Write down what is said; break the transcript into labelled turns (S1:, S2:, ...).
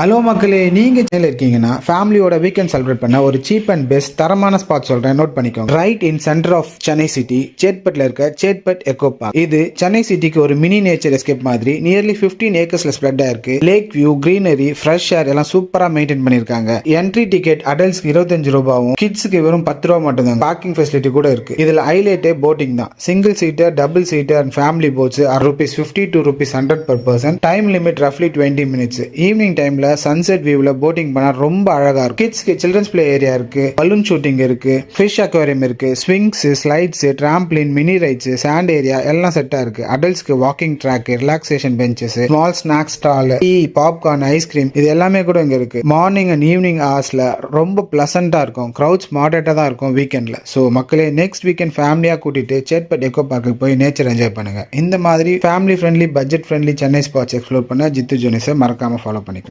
S1: Hello மக்களே நீங்கள் சென்னையில் இருக்கீங்கன்னா ஃபேமிலியோட வீக்கெண்ட் செலிப்ரேட் பண்ண ஒரு சீப் அண்ட் பெஸ்ட் தரமான ஸ்பாட் சொல்கிறேன் நோட் பண்ணிக்கோங்க. Right in centre of Chennai city சேட்பட்டில் இருக்க சேட்பட் எக்கோ பார்க் இது சென்னை சிட்டிக்கு ஒரு மினி நேச்சர் எஸ்கேப் மாதிரி நியர்லி ஃபிஃப்டீன் ஏக்கர்ஸில் ஸ்ப்ரெட் ஆயிருக்கு. Lake view greenery fresh air எல்லாம் சூப்பராக மெயின்டைன் பண்ணியிருக்காங்க. என்ட்ரி டிக்கெட் அடல்ட்ஸ்க்கு இருபத்தஞ்சு ரூபாவும் கிட்ஸுக்கு வெறும் பத்து ரூபா மட்டும் தான் பார்க்கிங் ஃபெசிலிட்டி கூட இருக்கு. இதில் ஹைலைட்டே போட்டிங் தான். Single seater double seater and family boats rupees fifty to rupees hundred per person time limit ரஃப்லி twenty minutes evening டைமில் சன்செட் வியூவில் போட்டிங் பண்ணால் ரொம்ப அழகாக இருக்கும் கிட்ஸ்க்கு சில்ட்ரன்ஸ் பிளே ஏரியா இருக்குது பலூன் ஷூட்டிங் இருக்குது ஃபிஷ் அக்வாரியம் இருக்குது swings slides trampoline mini rides sand area எல்லாம் செட்டாக இருக்குது அடல்ட்ஸ்க்கு walking track relaxation benches small snacks stall tea popcorn ice cream இது எல்லாமே கூட இங்கே இருக்குது மார்னிங் அண்ட் ஈவினிங் ஹவர்ஸில் ரொம்ப ப்ளசண்ட்டாக இருக்கும். க்ரௌட்ஸ் மாடரேட்டாக தான் இருக்கும் வீக்கெண்டில் ஸோ மக்களே நெக்ஸ்ட் வீக்கெண்ட் ஃபேமிலியாக கூட்டிட்டு சேட்பட் எக்கோ பார்க்குக்கு போய் நேச்சர் என்ஜாய் பண்ணுங்க. இந்த மாதிரி family friendly budget friendly Chennai spots explore பண்ண ஜித்து ஜோனிஸை மறக்காமல் ஃபாலோ பண்ணிக்கோங்க.